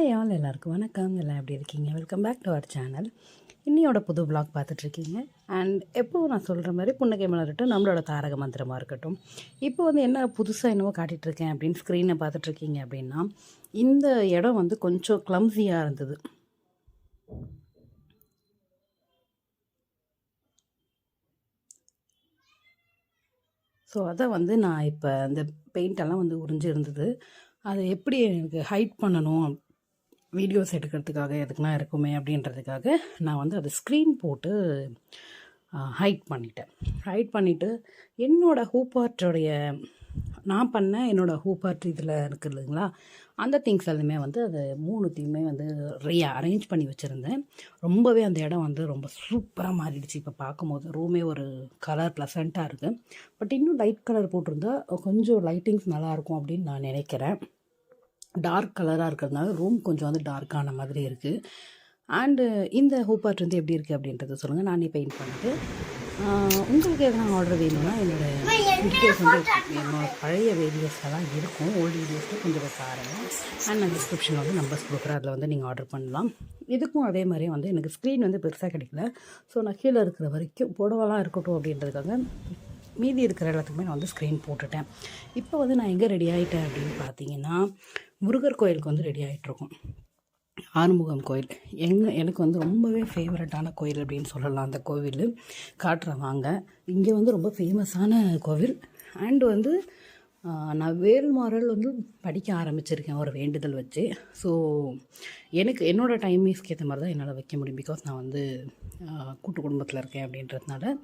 Hi all எல்லாருக்கும் வணக்கம். எல்லாம் எப்படி இருக்கீங்க? Welcome back to our channel இன்னியோட புது பிளாக் பார்த்துட்ருக்கீங்க. அண்ட் எப்போவும் நான் சொல்கிற மாதிரி புன்னகை மலரட்டும் நம்மளோட தாரக மந்திரமாக இருக்கட்டும். இப்போ வந்து என்ன புதுசாக என்னவோ காட்டிகிட்ருக்கேன் அப்படின்னு ஸ்க்ரீனை பார்த்துட்ருக்கீங்க அப்படின்னா இந்த இடம் வந்து கொஞ்சம் க்ளம்ஸியாக இருந்தது. ஸோ அதை வந்து நான் இப்போ அந்த பெயிண்டெல்லாம் வந்து உறிஞ்சு இருந்தது அதை எப்படி எனக்கு ஹைட் பண்ணணும் வீடியோஸ் எடுக்கிறதுக்காக எதுக்குனா இருக்குமே அப்படின்றதுக்காக நான் வந்து அதை ஸ்க்ரீன் போட்டு ஹைட் பண்ணிட்டேன். ஹைட் பண்ணிவிட்டு என்னோடய ஹூப்பார்ட்டோடைய நான் பண்ண என்னோடய ஹூப்பார்ட் இதில் இருக்குது இல்லைங்களா? அந்த திங்ஸ் எல்லாமே வந்து அது மூணுத்தையுமே வந்து ரீ அரேஞ்ச் பண்ணி வச்சுருந்தேன். ரொம்பவே அந்த இடம் வந்து ரொம்ப சூப்பராக மாறிடுச்சு. இப்போ பார்க்கும்போது ரூமே ஒரு கலர் ப்ளசண்ட்டாக இருக்குது பட் இன்னும் லைட் கலர் போட்டிருந்தா கொஞ்சம் லைட்டிங்ஸ் நல்லாயிருக்கும் அப்படின்னு நான் நினைக்கிறேன். டார்க் கலராக இருக்கிறதுனால ரூம் கொஞ்சம் வந்து டார்க்கான மாதிரி இருக்குது அண்டு இந்த ஹூப்பார்ட் வந்து எப்படி இருக்குது அப்படின்றத சொல்லுங்கள் நானே பெயிண்ட் பண்ணிட்டு உங்களுக்கு எதனா ஆர்டர் வேணும்னா என்னோடய வீடியோஸ் வந்து என்னோட பழைய வீடியோஸ் எல்லாம் இருக்கும். ஓல்டு வீடியோஸில் கொஞ்சம் பேச பாருங்கள் அண்ட் நான் டிஸ்கிரிப்ஷனில் வந்து நம்பர்ஸ் கொடுக்குறேன். அதில் வந்து நீங்கள் ஆர்டர் பண்ணலாம். இதுக்கும் அதே மாதிரி வந்து எனக்கு ஸ்க்ரீன் வந்து பெருசாக கிடைக்கல. ஸோ நான் கீழே இருக்கிற வரைக்கும் புடவெல்லாம் இருக்கட்டும் அப்படின்றதுக்காக மீதி இருக்கிற எல்லாத்துக்குமே நான் வந்து ஸ்க்ரீன் போட்டுட்டேன். இப்போ வந்து நான் எங்கே ரெடி ஆகிட்டேன் அப்படின்னு பார்த்தீங்கன்னா முருகர் கோயிலுக்கு வந்து ரெடி ஆகிட்ருக்கோம் ஆறுமுகம் கோயில். எங்க எனக்கு வந்து ரொம்பவே ஃபேவரட்டான கோயில் அப்படின்னு சொல்லலாம். அந்த கோவில். காட்டுறேன் வாங்க. இங்கே வந்து ரொம்ப ஃபேமஸான கோவில். அண்டு வந்து நான் வேல்மாறல் வந்து படிக்க ஆரம்பிச்சிருக்கேன் ஒரு வேண்டுதல் வச்சு. ஸோ எனக்கு என்னோடய டைமிங்ஸ்க்கு ஏற்ற மாதிரி தான் என்னால் வைக்க முடியும். பிகாஸ் நான் வந்து கூட்டு குடும்பத்தில் இருக்கேன் அப்படின்றதுனால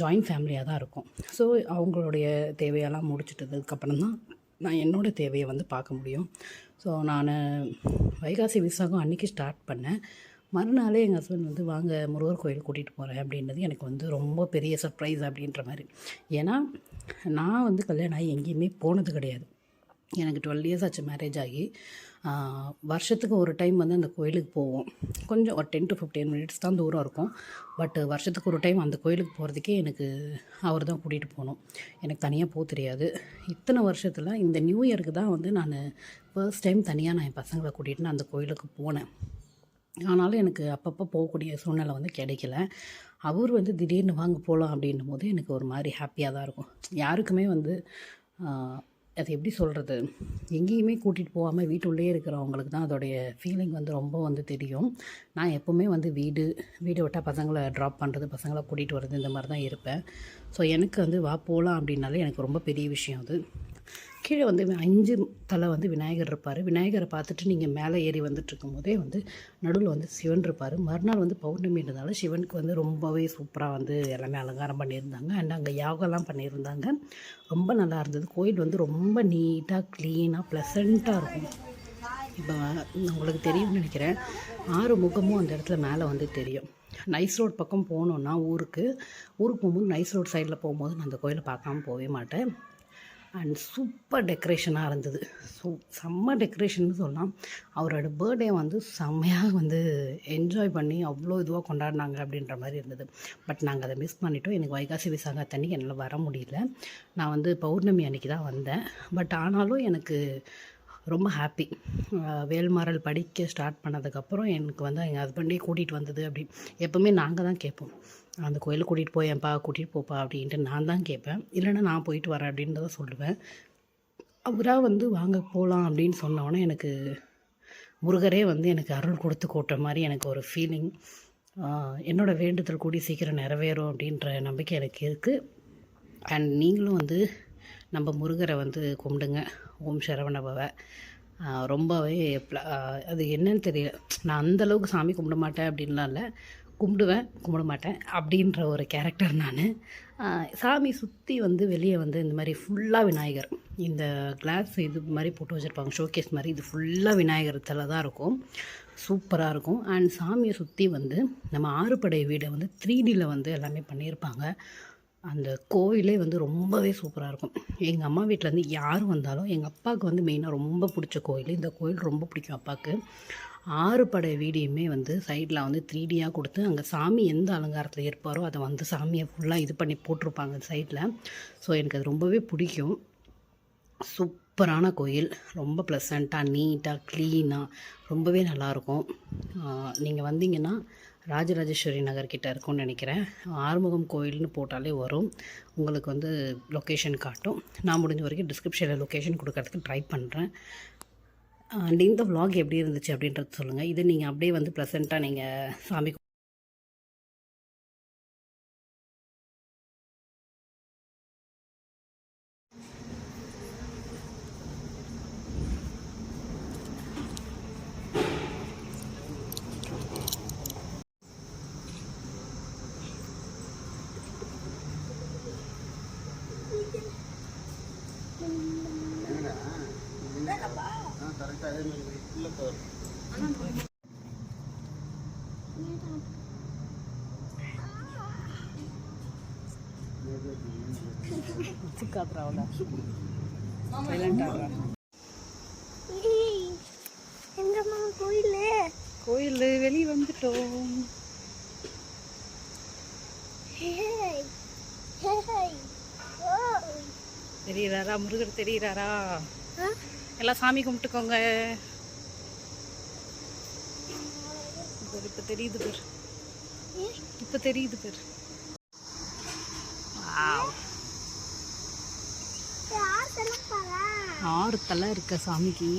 ஜாயின்ட் ஃபேமிலியாக தான் இருக்கும். ஸோ அவங்களுடைய தேவையெல்லாம் முடிச்சிட்டதுக்கப்புறம் தான் நான் என்னோடய தேவையை வந்து பார்க்க முடியும். ஸோ நான் வைகாசி விசாகம் அன்றைக்கி ஸ்டார்ட் பண்ணேன். மறுநாளே எங்கள் ஹஸ்பண்ட் வந்து வாங்க முருகர் கோயில் கூட்டிகிட்டு போகிறேன் அப்படின்றது எனக்கு வந்து ரொம்ப பெரிய சர்ப்ரைஸ் அப்படின்ற மாதிரி. ஏன்னா நான் வந்து கல்யாணம் ஆகி எங்கேயுமே போனது கிடையாது. எனக்கு டுவெல் இயர்ஸ் ஆச்சு மேரேஜ் ஆகி. வருஷத்துக்கு ஒரு டைம் வந்து அந்த கோயிலுக்கு போவோம். கொஞ்சம் ஒரு டென் டு ஃபிஃப்டீன் மினிட்ஸ் தான் தூரம் இருக்கும். பட் வருஷத்துக்கு ஒரு டைம் அந்த கோயிலுக்கு போகிறதுக்கே எனக்கு அவர் தான் கூட்டிகிட்டு போகணும். எனக்கு தனியாக போக தெரியாது. இத்தனை வருஷத்தில் இந்த நியூ இயருக்கு தான் வந்து நான் ஃபர்ஸ்ட் டைம் தனியாக நான் என் பசங்களை கூட்டிகிட்டு நான் அந்த கோயிலுக்கு போனேன். ஆனாலும் எனக்கு அப்பப்போ போகக்கூடிய சூழ்நிலை வந்து கிடைக்கல. அவர் வந்து திடீர்னு வாங்க போகலாம் அப்படின்னும் போது எனக்கு ஒரு மாதிரி ஹாப்பியாக தான் இருக்கும். யாருக்குமே வந்து அது எப்படி சொல்கிறது எங்கேயுமே கூட்டிகிட்டு போகாமல் வீட்டுள்ளே இருக்கிறவங்களுக்கு தான் அதோடைய ஃபீலிங் வந்து ரொம்ப வந்து தெரியும். நான் எப்போவுமே வந்து வீடு வீடு விட்டால் பசங்களை ட்ராப் பண்ணுறது பசங்களை கூட்டிகிட்டு வர்றது இந்த மாதிரி தான் இருப்பேன். ஸோ எனக்கு வந்து வா போகலாம் அப்படின்னாலே எனக்கு ரொம்ப பெரிய விஷயம் அது. கீழே வந்து அஞ்சு தலை வந்து விநாயகர் இருப்பார். விநாயகரை பார்த்துட்டு நீங்கள் மேலே ஏறி வந்துட்டுருக்கும் போதே வந்து நடுவில் வந்து சிவன் இருப்பார். மறுநாள் வந்து பௌர்ணமின்றதால சிவனுக்கு வந்து ரொம்பவே சூப்பராக வந்து எல்லாமே அலங்காரம் பண்ணியிருந்தாங்க. அண்ட் அங்கே யாகெல்லாம் பண்ணியிருந்தாங்க. ரொம்ப நல்லா இருந்தது. கோயில் வந்து ரொம்ப நீட்டாக க்ளீனாக ப்ளசண்ட்டாக இருக்கும். இப்போ உங்களுக்கு தெரியும்னு நினைக்கிறேன். ஆறு முகமும் அந்த இடத்துல மேலே வந்து தெரியும். நைஸ் ரோட் பக்கம் போனோன்னா ஊருக்கு. ஊருக்கு போகும்போது நைஸ் ரோட் சைடில் போகும்போது நான் அந்த கோயிலை பார்க்காம போகவே மாட்டேன். அண்ட் சூப்பர் டெக்கரேஷனாக இருந்தது. ஸோ செம்ம டெக்கரேஷன் சொல்லலாம். அவரோட பர்த்டே வந்து செம்மையாக வந்து என்ஜாய் பண்ணி அவ்வளோ இதுவாக கொண்டாடினாங்க அப்படின்ற மாதிரி இருந்தது. பட் நாங்கள் அதை மிஸ் பண்ணிட்டோம். எனக்கு வைகாசி விசாக அன்னைக்கு என்னால் வர முடியல. நான் வந்து பௌர்ணமி அன்னைக்கு தான் வந்தேன். பட் ஆனாலும் எனக்கு ரொம்ப ஹாப்பி வேல்மாறல் படிக்க ஸ்டார்ட் பண்ணதுக்கப்புறம் எனக்கு வந்து எங்கள் ஹஸ்பண்டே கூட்டிகிட்டு வந்தது அப்படி. எப்போவுமே நாங்கள் தான் கேட்போம். அந்த கோயிலுக்கு கூட்டிகிட்டு போயேன்ப்பா கூட்டிகிட்டு போப்பா அப்படின்ட்டு நான் தான் கேட்பேன். இல்லைன்னா நான் போயிட்டு வரேன் அப்படின்றத சொல்லுவேன். அவராக வந்து வாங்க போகலாம் அப்படின்னு சொன்னோன்னே எனக்கு முருகரே வந்து எனக்கு அருள் கொடுத்து கூட்ட மாதிரி எனக்கு ஒரு ஃபீலிங் என்னோடய வேண்டுதல் கூடி சீக்கிரம் நிறைவேறும் அப்படின்ற நம்பிக்கை எனக்கு இருக்குது அண்ட் நீங்களும் வந்து நம்ம முருகரை வந்து கும்பிடுங்க. ஓம் சரவணபவ ரொம்பவே அது என்னன்னு தெரியல. நான் அந்த அளவுக்கு சாமி கும்பிட மாட்டேன் அப்படின்லாம் இல்லை. கும்பிடுவேன் கும்பிட மாட்டேன் அப்படின்ற ஒரு கேரக்டர் நான். சாமி சுற்றி வந்து வெளியே வந்து இந்த மாதிரி ஃபுல்லாக விநாயகர். இந்த கிளாஸ் இது மாதிரி போட்டு வச்சுருப்பாங்க ஷோகேஸ் மாதிரி இது ஃபுல்லாக விநாயகர் தலை தான் இருக்கும். சூப்பராக இருக்கும். அண்ட் சாமியை சுற்றி வந்து நம்ம ஆறுபடை வீடை வந்து த்ரீ டியில் வந்து எல்லாமே பண்ணியிருப்பாங்க. அந்த கோவிலே வந்து ரொம்பவே சூப்பராக இருக்கும். எங்கள் அம்மா வீட்டிலேருந்து யார் வந்தாலும் எங்கள் அப்பாவுக்கு வந்து மெயினாக ரொம்ப பிடிச்ச கோயில் இந்த கோயில் ரொம்ப பிடிக்கும் அப்பாவுக்கு. ஆறு படை வீடியுமே வந்து சைடில் வந்து த்ரீ டியாக கொடுத்து அங்கே சாமி எந்த அலங்காரத்தில் இருப்பாரோ அதை வந்து சாமியை ஃபுல்லாக இது பண்ணி போட்டிருப்பாங்க சைடில். ஸோ எனக்கு அது ரொம்பவே பிடிக்கும். சூப்பரான கோயில். ரொம்ப ப்ளசண்ட்டாக நீட்டாக க்ளீனாக ரொம்பவே நல்லாயிருக்கும். நீங்கள் வந்தீங்கன்னா ராஜராஜேஸ்வரி நகர்கிட்ட இருக்கும்னு நினைக்கிறேன். ஆறுமுகம் கோயில்னு போட்டாலே வரும். உங்களுக்கு வந்து லொக்கேஷன் காட்டும். நான் முடிஞ்ச வரைக்கும் டிஸ்கிரிப்ஷனில் லொக்கேஷன் கொடுக்கறதுக்கு ட்ரை பண்ணுறேன் அண்ட் இந்த vlog எப்படி இருந்துச்சு அப்படின்றது சொல்லுங்கள் இது நீங்கள் அப்படியே வந்து ப்ளசண்ட்டாக நீங்கள் சாமி கரெக்டாக அதே மாதிரி சைலண்ட் ஆகிறா எங்கம்மா கோயில்? கோயில் வெளியே வந்துட்டோம். தெரியுறாரா முருகர் தெரியுறாரா? எல்லாம் சாமி கும்பிட்டுக்கோங்க. இப்ப தெரியுது பேர். இப்ப தெரியுது பேர். ஆறு தலை இருக்க சாமிக்கு.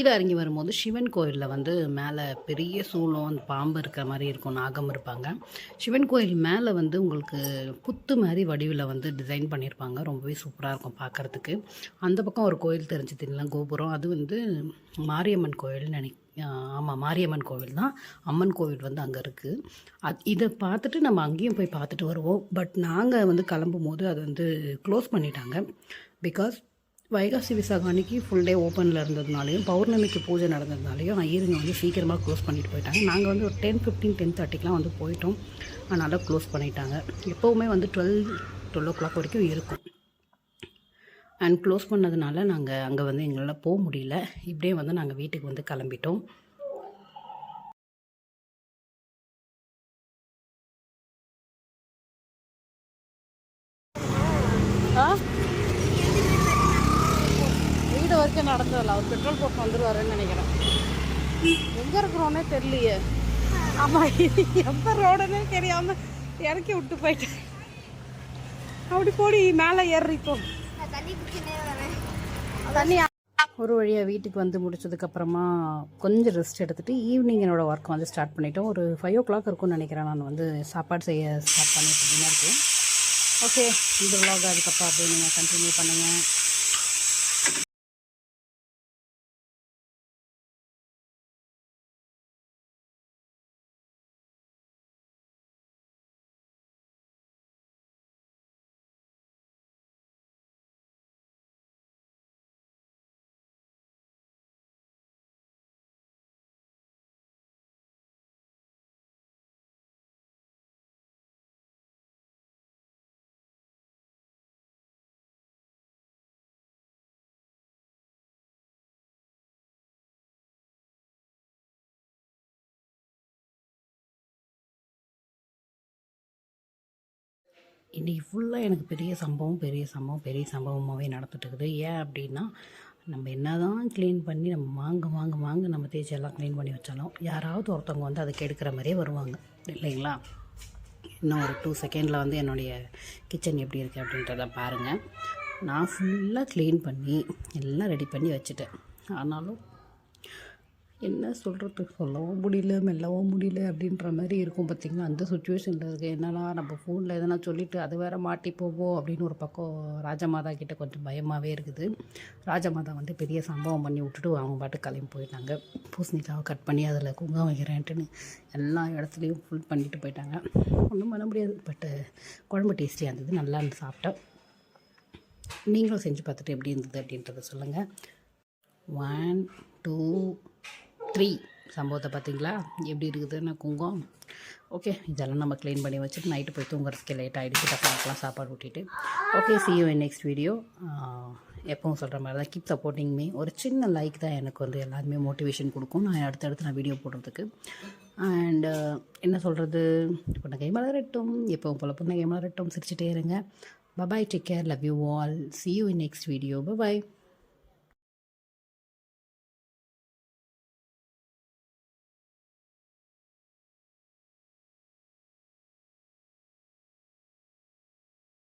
கீழே இறங்கி வரும்போது சிவன் கோயிலில் வந்து மேலே பெரிய சூளம் அந்த பாம்பு இருக்கிற மாதிரி இருக்கும் நாகம் இருப்பாங்க. சிவன் கோயில் மேலே வந்து உங்களுக்கு புத்து மாதிரி வடிவில் வந்து டிசைன் பண்ணியிருப்பாங்க. ரொம்பவே சூப்பராக இருக்கும் பார்க்குறதுக்கு அந்த பக்கம் ஒரு கோயில் தெரிஞ்சு இல்லை கோபுரம். அது வந்து மாரியம்மன் கோயில்னு நினை ஆமாம் மாரியம்மன் கோவில் தான். அம்மன் கோவில் வந்து அங்கே இருக்குது அது இதை பார்த்துட்டு நம்ம அங்கேயும் போய் பார்த்துட்டு வருவோம். பட் நாங்கள் வந்து கிளம்பும் போது அது வந்து க்ளோஸ் பண்ணிட்டாங்க. பிகாஸ் வைகாசி விசாகம் அன்னைக்கு ஃபுல் டே ஓப்பனில் இருந்ததுனாலையும் பௌர்ணமிக்கு பூஜை நடந்ததுனாலையும் ஐயருங்க வந்து சீக்கிரமாக க்ளோஸ் பண்ணிட்டு போயிட்டாங்க. நாங்கள் வந்து ஒரு டென் ஃபிஃப்டீன் டென் தேர்ட்டிக்கெலாம் வந்து போயிட்டோம். அதனால் க்ளோஸ் பண்ணிட்டாங்க. எப்போவுமே வந்து டுவெல் டுவெல் ஓ கிளாக் வரைக்கும் இருக்கும். அண்ட் க்ளோஸ் பண்ணதுனால நாங்கள் அங்கே வந்து எங்களால் போக முடியல. இப்படியே வந்து நாங்கள் வீட்டுக்கு வந்து கிளம்பிட்டோம் ஆ வீடு வரைக்கும் நடந்ததில்ல அவர் பெட்ரோல் போட்டு வந்துடுவாருன்னு நினைக்கிறேன் எங்கே இருக்கிறோன்னே தெரியலையே. ஆமாம் இது எந்த தெரியாம தெரியாமல் இறக்கி விட்டு போயிட்டேன். அப்படி போடி மேலே ஏறிப்போ தண்ணி தண்ணி ஒரு வழியாக வீட்டுக்கு வந்து முடிச்சதுக்கப்புறமா கொஞ்சம் ரெஸ்ட் எடுத்துகிட்டு ஈவினிங் என்னோட ஒர்க் வந்து ஸ்டார்ட் பண்ணிட்டோம். ஒரு ஃபைவ் ஓ கிளாக் இருக்கும்னு நினைக்கிறேன். நான் வந்து சாப்பாடு செய்ய ஸ்டார்ட் பண்ணிட்டு இருக்கேன் ஓகே இந்த vlog அதுக்கப்புறம் அப்படியே நீங்கள் கண்டினியூ பண்ணுங்கள் இன்றைக்கி ஃபுல்லாக எனக்கு பெரிய சம்பவம் பெரிய சம்பவம் பெரிய சம்பவமாகவே நடந்துட்டுருக்குது. ஏன் அப்படின்னா நம்ம என்ன தான் க்ளீன் பண்ணி நம்ம வாங்க வாங்க வாங்க நம்ம தேய்ச்சி எல்லாம் க்ளீன் பண்ணி வச்சாலும் யாராவது ஒருத்தவங்க வந்து அதை கெடுக்கிற மாதிரியே வருவாங்க. இல்லைங்களா? இன்னும் ஒரு டூ செகண்டில் வந்து என்னுடைய கிச்சன் எப்படி இருக்குது அப்படின்றத பாருங்கள் நான் ஃபுல்லாக க்ளீன் பண்ணி எல்லாம் ரெடி பண்ணி வச்சுட்டேன். ஆனாலும் என்ன சொல்கிறது சொல்லவும் முடியல மெல்லவும் முடியல அப்படின்ற மாதிரி இருக்கும் பார்த்திங்களா அந்த சுச்சுவேஷனில் இருக்கு. என்னன்னா நம்ம ஃபோனில் எதனா சொல்லிவிட்டு அது வேறு மாட்டி போவோம் அப்படின்னு ஒரு பக்கம் ராஜமாதா கிட்ட கொஞ்சம் பயமாகவே இருக்குது. ராஜமாதா வந்து பெரிய சம்பவம் பண்ணி விட்டுட்டு அவங்க பாட்டு கிளம்பி போயிட்டாங்க. பூசணிக்காவை கட் பண்ணி அதில் குங்குமம் வைக்கிறேன்ட்டுன்னு எல்லா இடத்துலையும் ஃபுல் பண்ணிட்டு போயிட்டாங்க. ஒன்றும் பண்ண முடியாது. பட்டு குழம்பு டேஸ்டியாக இருந்தது. நல்லா இருந்து சாப்பிட்டேன் நீங்களும் செஞ்சு பார்த்துட்டு எப்படி இருந்தது அப்படின்றத சொல்லுங்கள் ஒன் டூ த்ரீ சம்பவத்தை பார்த்தீங்களா? எப்படி இருக்குதுன்னு குங்கம் ஓகே இதெல்லாம் நம்ம க்ளீன் பண்ணி வச்சுட்டு நைட்டு போய் தூங்குறதுக்கு லேட் ஆகிடுச்சு பசங்களுக்குலாம் சாப்பாடு ஊட்டிட்டு. Okay see you next video எப்பவும் சொல்கிற மாதிரி தான். கீப் சப்போர்ட்டிங் மீ ஒரு சின்ன லைக் தான் எனக்கு வந்து எல்லாருமே மோட்டிவேஷன் கொடுக்கும். நான் அடுத்தடுத்து நான் வீடியோ போடுறதுக்கு. அண்டு என்ன சொல்கிறது புன்னகை மலரட்டும். எப்பவும் போல் புன்னகை மலரட்டும். சிரிச்சிட்டே இருங்க. Bye bye take care love you all see you in next video bye bye